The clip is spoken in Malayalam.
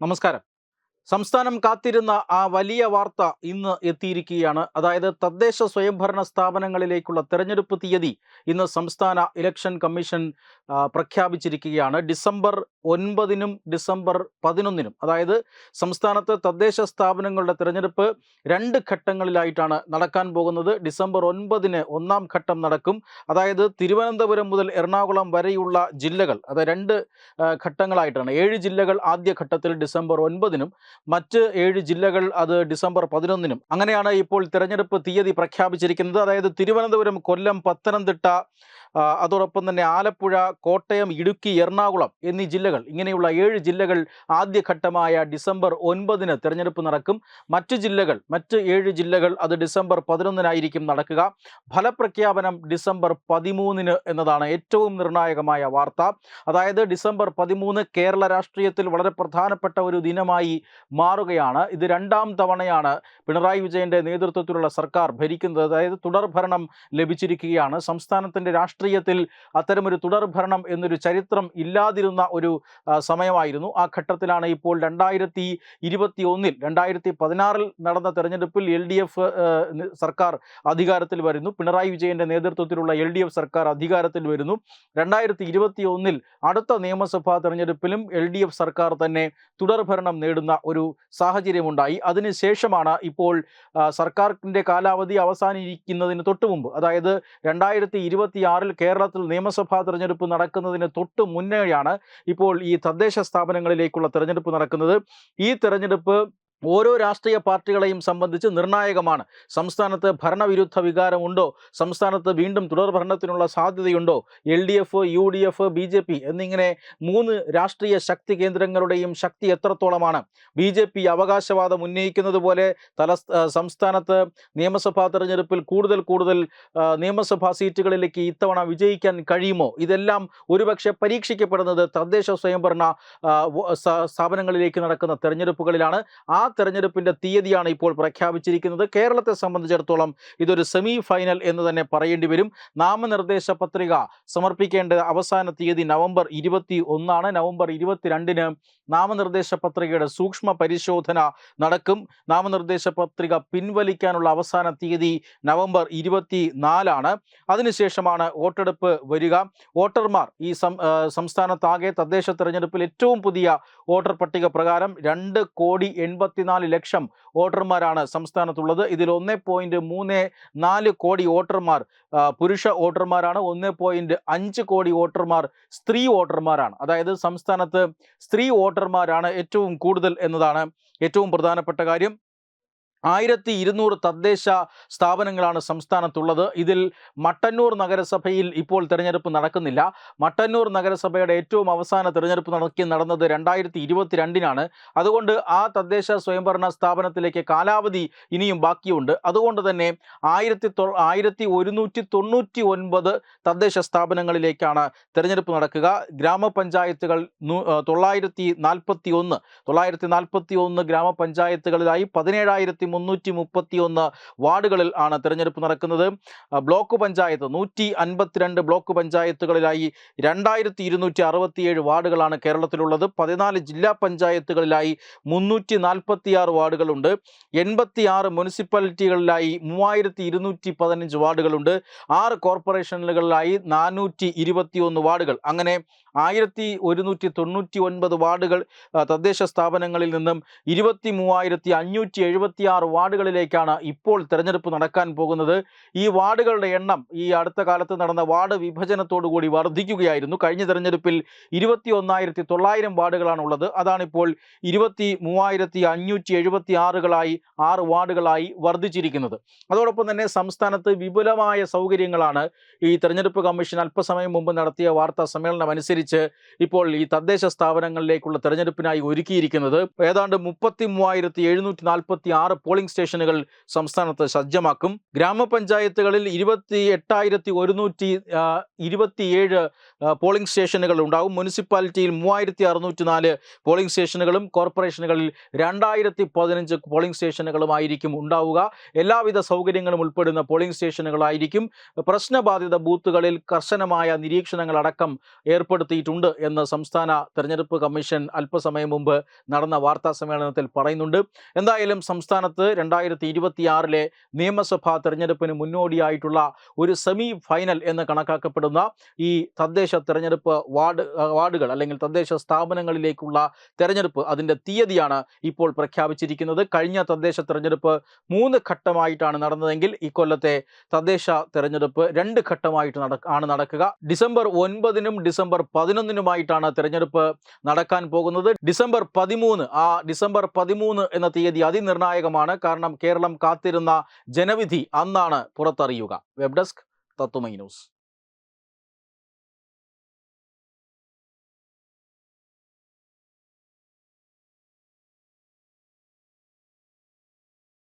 നമസ്കാരം സംസ്ഥാനം കാത്തിരുന്ന ആ വലിയ വാർത്ത ഇന്ന് എത്തിയിരിക്കുകയാണ്. അതായത് തദ്ദേശ സ്വയംഭരണ സ്ഥാപനങ്ങളിലേക്കുള്ള തെരഞ്ഞെടുപ്പ് തീയതി ഇന്ന് സംസ്ഥാന ഇലക്ഷൻ കമ്മീഷൻ പ്രഖ്യാപിച്ചിരിക്കുകയാണ്. ഡിസംബർ ഒൻപതിനും ഡിസംബർ പതിനൊന്നിനും. അതായത് സംസ്ഥാനത്ത് തദ്ദേശ സ്ഥാപനങ്ങളുടെ തിരഞ്ഞെടുപ്പ് രണ്ട് ഘട്ടങ്ങളിലായിട്ടാണ് നടക്കാൻ പോകുന്നത്. ഡിസംബർ ഒൻപതിന് ഒന്നാം ഘട്ടം നടക്കും. അതായത് തിരുവനന്തപുരം മുതൽ എറണാകുളം വരെയുള്ള ജില്ലകൾ അത് രണ്ട് ഘട്ടങ്ങളായിട്ടാണ്. ഏഴ് ജില്ലകൾ ആദ്യ ഘട്ടത്തിൽ ഡിസംബർ ഒൻപതിനും മറ്റ് ഏഴ് ജില്ലകൾ അത് ഡിസംബർ പതിനൊന്നിനും. അങ്ങനെയാണ് ഇപ്പോൾ തിരഞ്ഞെടുപ്പ് തീയതി പ്രഖ്യാപിച്ചിരിക്കുന്നത്. അതായത് തിരുവനന്തപുരം കൊല്ലം പത്തനംതിട്ട അതോടൊപ്പം തന്നെ ആലപ്പുഴ കോട്ടയം ഇടുക്കി എറണാകുളം എന്നീ ജില്ലകൾ ഇങ്ങനെയുള്ള ഏഴ് ജില്ലകൾ ആദ്യഘട്ടമായ ഡിസംബർ ഒൻപതിന് തിരഞ്ഞെടുപ്പ് നടക്കും. മറ്റ് ജില്ലകൾ മറ്റ് ഏഴ് ജില്ലകൾ അത് ഡിസംബർ പതിനൊന്നിനായിരിക്കും നടക്കുക. ഫലപ്രഖ്യാപനം ഡിസംബർ പതിമൂന്നിന് എന്നതാണ് ഏറ്റവും നിർണായകമായ വാർത്ത. അതായത് ഡിസംബർ പതിമൂന്ന് കേരള രാഷ്ട്രീയത്തിൽ വളരെ പ്രധാനപ്പെട്ട ഒരു ദിനമായി മാറുകയാണ്. ഇത് രണ്ടാം തവണയാണ് പിണറായി വിജയന്റെ നേതൃത്വത്തിലുള്ള സർക്കാർ ഭരിക്കുന്നത്. അതായത് തുടർഭരണം ലഭിച്ചിരിക്കുകയാണ്. ലഭിച്ചിരിക്കുകയാണ് സംസ്ഥാനത്തിന്റെ രാഷ്ട്രീയത്തിൽ അത്തരമൊരു തുടർഭരണം എന്നൊരു ചരിത്രം ഇല്ലാതിരുന്ന ഒരു സമയമായിരുന്നു. ആ ഘട്ടത്തിലാണ് ഇപ്പോൾ രണ്ടായിരത്തി ഇരുപത്തി ഒന്നിൽ രണ്ടായിരത്തി പതിനാറിൽ നടന്ന തെരഞ്ഞെടുപ്പിൽ എൽ ഡി എഫ് സർക്കാർ അധികാരത്തിൽ വരുന്നു. പിണറായി വിജയന്റെ നേതൃത്വത്തിലുള്ള എൽ ഡി എഫ് സർക്കാർ അധികാരത്തിൽ വരുന്നു. രണ്ടായിരത്തി ഇരുപത്തി ഒന്നിൽ അടുത്ത നിയമസഭാ തെരഞ്ഞെടുപ്പിലും എൽ ഡി എഫ് സർക്കാർ തന്നെ തുടർഭരണം നേടുന്ന ഒരു സാഹചര്യമുണ്ടായി. അതിനുശേഷമാണ് ഇപ്പോൾ സർക്കാരിന്റെ കാലാവധി അവസാനിക്കുന്നതിന് തൊട്ടുമുമ്പ് അതായത് രണ്ടായിരത്തി ഇരുപത്തി ആറിൽ കേരളത്തിൽ നിയമസഭാ തെരഞ്ഞെടുപ്പ് നടക്കുന്നതിന് തൊട്ട് മുന്നേയാണ് ഇപ്പോൾ ഈ തദ്ദേശ സ്ഥാപനങ്ങളിലേക്കുള്ള തെരഞ്ഞെടുപ്പ് നടക്കുന്നത്. ഈ തെരഞ്ഞെടുപ്പ് ഓരോ രാഷ്ട്രീയ പാർട്ടികളെയും സംബന്ധിച്ച് നിർണായകമാണ്. സംസ്ഥാനത്ത് ഭരണവിരുദ്ധ വികാരമുണ്ടോ? സംസ്ഥാനത്ത് വീണ്ടും തുടർഭരണത്തിനുള്ള സാധ്യതയുണ്ടോ? L D F U D F B J P എന്നിങ്ങനെ മൂന്ന് രാഷ്ട്രീയ ശക്തി കേന്ദ്രങ്ങളുടെയും ശക്തി എത്രത്തോളമാണ്? ബി ജെ പി അവകാശവാദം ഉന്നയിക്കുന്നത് പോലെ തല സംസ്ഥാനത്ത് നിയമസഭാ തെരഞ്ഞെടുപ്പിൽ കൂടുതൽ കൂടുതൽ നിയമസഭാ സീറ്റുകളിലേക്ക് ഇത്തവണ വിജയിക്കാൻ കഴിയുമോ? ഇതെല്ലാം ഒരുപക്ഷെ പരീക്ഷിക്കപ്പെടുന്നത് തദ്ദേശ സ്വയംഭരണ സ്ഥാപനങ്ങളിലേക്ക് നടക്കുന്ന തെരഞ്ഞെടുപ്പുകളിലാണ്. ആ തെരഞ്ഞെടുപ്പിന്റെ തീയതിയാണ് ഇപ്പോൾ പ്രഖ്യാപിച്ചിരിക്കുന്നത്. കേരളത്തെ സംബന്ധിച്ചിടത്തോളം ഇതൊരു സെമി ഫൈനൽ എന്ന് തന്നെ പറയേണ്ടി വരും. നാമനിർദ്ദേശ പത്രിക സമർപ്പിക്കേണ്ട അവസാന തീയതി നവംബർ ഇരുപത്തി ഒന്നാണ് നവംബർ ഇരുപത്തിരണ്ടിന് നാമനിർദ്ദേശ പത്രികയുടെ സൂക്ഷ്മ പരിശോധന നടക്കും. നാമനിർദ്ദേശ പത്രിക പിൻവലിക്കാനുള്ള അവസാന തീയതി നവംബർ ഇരുപത്തി നാലാണ് അതിനുശേഷമാണ് വോട്ടെടുപ്പ് വരിക. വോട്ടർമാർ ഈ സംസ്ഥാനത്താകെ തദ്ദേശ തെരഞ്ഞെടുപ്പിൽ ഏറ്റവും പുതിയ വോട്ടർ പട്ടിക പ്രകാരം രണ്ട് കോടി എൺപത്തിനാല് ലക്ഷം വോട്ടർമാരാണ് സംസ്ഥാനത്തുള്ളത്. ഇതിൽ ഒന്ന് പോയിന്റ് മൂന്ന് നാല് കോടി വോട്ടർമാർ പുരുഷ വോട്ടർമാരാണ്. ഒന്ന് പോയിന്റ് അഞ്ച് കോടി വോട്ടർമാർ സ്ത്രീ വോട്ടർമാരാണ്. അതായത് സംസ്ഥാനത്ത് സ്ത്രീ വോട്ടർമാരാണ് ഏറ്റവും കൂടുതൽ എന്നതാണ് ഏറ്റവും പ്രധാനപ്പെട്ട കാര്യം. ആയിരത്തി ഇരുന്നൂറ് തദ്ദേശ സ്ഥാപനങ്ങളാണ് സംസ്ഥാനത്തുള്ളത്. ഇതിൽ മട്ടന്നൂർ നഗരസഭയിൽ ഇപ്പോൾ തിരഞ്ഞെടുപ്പ് നടക്കുന്നില്ല. മട്ടന്നൂർ നഗരസഭയുടെ ഏറ്റവും അവസാന തിരഞ്ഞെടുപ്പ് നടക്കി നടന്നത് രണ്ടായിരത്തി ഇരുപത്തിരണ്ടിനാണ് അതുകൊണ്ട് ആ തദ്ദേശ സ്വയംഭരണ സ്ഥാപനത്തിലേക്ക് കാലാവധി ഇനിയും ബാക്കിയുണ്ട്. അതുകൊണ്ട് തന്നെ ആയിരത്തി ആയിരത്തി ഒരുന്നൂറ്റി തൊണ്ണൂറ്റി ഒൻപത് തദ്ദേശ സ്ഥാപനങ്ങളിലേക്കാണ് തിരഞ്ഞെടുപ്പ് നടക്കുക. ഗ്രാമപഞ്ചായത്തുകൾ തൊള്ളായിരത്തി നാൽപ്പത്തി ഒന്ന് തൊള്ളായിരത്തി നാൽപ്പത്തി ഒന്ന് ഗ്രാമപഞ്ചായത്തുകളിലായി പതിനേഴായിരത്തി മുന്നൂറ്റി മുപ്പത്തി ഒന്ന് വാർഡുകളിൽ ആണ് തിരഞ്ഞെടുപ്പ് നടക്കുന്നത്. ബ്ലോക്ക് പഞ്ചായത്ത് നൂറ്റി അൻപത്തിരണ്ട് ബ്ലോക്ക് പഞ്ചായത്തുകളിലായി രണ്ടായിരത്തി ഇരുന്നൂറ്റി അറുപത്തിയേഴ് വാർഡുകളാണ് കേരളത്തിലുള്ളത്. പതിനാല് ജില്ലാ പഞ്ചായത്തുകളിലായി മുന്നൂറ്റി നാൽപ്പത്തിയാറ് വാർഡുകളുണ്ട്. എൺപത്തി ആറ് മുനിസിപ്പാലിറ്റികളിലായി മൂവായിരത്തി ഇരുന്നൂറ്റി പതിനഞ്ച് വാർഡുകളുണ്ട്. ആറ് കോർപ്പറേഷനുകളിലായി നാനൂറ്റി ഇരുപത്തിയൊന്ന് വാർഡുകൾ. അങ്ങനെ ആയിരത്തി ഒരുന്നൂറ്റി തൊണ്ണൂറ്റി ഒൻപത് വാർഡുകൾ തദ്ദേശ സ്ഥാപനങ്ങളിൽ നിന്നും ഇരുപത്തി മൂവായിരത്തി അഞ്ഞൂറ്റി എഴുപത്തി ആറ് വാർഡുകളിലേക്കാണ് ഇപ്പോൾ തെരഞ്ഞെടുപ്പ് നടക്കാൻ പോകുന്നത്. ഈ വാർഡുകളുടെ എണ്ണം ഈ അടുത്ത കാലത്ത് നടന്ന വാർഡ് വിഭജനത്തോടുകൂടി വർദ്ധിക്കുകയായിരുന്നു. കഴിഞ്ഞ തെരഞ്ഞെടുപ്പിൽ ഇരുപത്തി ഒന്നായിരത്തി തൊള്ളായിരം വാർഡുകളാണുള്ളത് അതാണിപ്പോൾ ഇരുപത്തി മൂവായിരത്തി അഞ്ഞൂറ്റി എഴുപത്തി ആറുകളായി ആറ് വാർഡുകളായി വർദ്ധിച്ചിരിക്കുന്നത്. അതോടൊപ്പം തന്നെ സംസ്ഥാനത്ത് വിപുലമായ സൗകര്യങ്ങളാണ് ഈ തെരഞ്ഞെടുപ്പ് കമ്മീഷൻ അല്പസമയം മുമ്പ് നടത്തിയ വാർത്താ സമ്മേളനം അനുസരിച്ച് ഇപ്പോൾ ഈ തദ്ദേശ സ്ഥാപനങ്ങളിലേക്കുള്ള തെരഞ്ഞെടുപ്പിനായി ഒരുക്കിയിരിക്കുന്നത്. ഏതാണ്ട് മുപ്പത്തി മൂവായിരത്തി എഴുന്നൂറ്റി നാൽപ്പത്തി ആറ് പോളിംഗ് സ്റ്റേഷനുകൾ സംസ്ഥാനത്ത് സജ്ജമാക്കും. ഗ്രാമപഞ്ചായത്തുകളിൽ ഇരുപത്തി എട്ടായിരത്തി ഒരുന്നൂറ്റി ഇരുപത്തിയേഴ് പോളിംഗ് സ്റ്റേഷനുകൾ ഉണ്ടാകും മുനിസിപ്പാലിറ്റിയിൽ മൂവായിരത്തി അറുന്നൂറ്റി നാല് പോളിംഗ് സ്റ്റേഷനുകളും കോർപ്പറേഷനുകളിൽ രണ്ടായിരത്തി പതിനഞ്ച് പോളിംഗ് സ്റ്റേഷനുകളുമായിരിക്കും ഉണ്ടാവുക. എല്ലാവിധ സൗകര്യങ്ങളും ഉൾപ്പെടുന്ന പോളിംഗ് സ്റ്റേഷനുകളായിരിക്കും. പ്രശ്നബാധിത ബൂത്തുകളിൽ കർശനമായ നിരീക്ഷണങ്ങളടക്കം ഏർപ്പെടുത്തും. രേഖപ്പെടുത്തിയിട്ടുണ്ട് എന്ന് സംസ്ഥാന തെരഞ്ഞെടുപ്പ് കമ്മീഷൻ അല്പസമയം മുമ്പ് നടന്ന വാർത്താ സമ്മേളനത്തിൽ പറയുന്നുണ്ട്. എന്തായാലും സംസ്ഥാനത്ത് രണ്ടായിരത്തി ഇരുപത്തിയാറിലെ നിയമസഭാ തെരഞ്ഞെടുപ്പിന് മുന്നോടിയായിട്ടുള്ള ഒരു സെമി ഫൈനൽ എന്ന് കണക്കാക്കപ്പെടുന്ന ഈ തദ്ദേശ തെരഞ്ഞെടുപ്പ് വാർഡ് വാർഡുകൾ അല്ലെങ്കിൽ തദ്ദേശ സ്ഥാപനങ്ങളിലേക്കുള്ള തെരഞ്ഞെടുപ്പ് അതിന്റെ തീയതിയാണ് ഇപ്പോൾ പ്രഖ്യാപിച്ചിരിക്കുന്നത്. കഴിഞ്ഞ തദ്ദേശ തെരഞ്ഞെടുപ്പ് മൂന്ന് ഘട്ടമായിട്ടാണ് നടന്നതെങ്കിൽ ഇക്കൊല്ലത്തെ തദ്ദേശ തെരഞ്ഞെടുപ്പ് രണ്ട് ഘട്ടമായിട്ട് നട ആണ് നടക്കുക. ഡിസംബർ ഒൻപതിനും ഡിസംബർ പതിനൊന്നിനുമായിട്ടാണ് തിരഞ്ഞെടുപ്പ് നടക്കാൻ പോകുന്നത്. ഡിസംബർ പതിമൂന്ന് ആ ഡിസംബർ പതിമൂന്ന് എന്ന തീയതി അതിനിർണായകമാണ്. കാരണം കേരളം കാത്തിരുന്ന ജനവിധി അന്നാണ് പുറത്തറിയുക. വെബ് ഡെസ്ക് തത്തുമൈ ന്യൂസ്.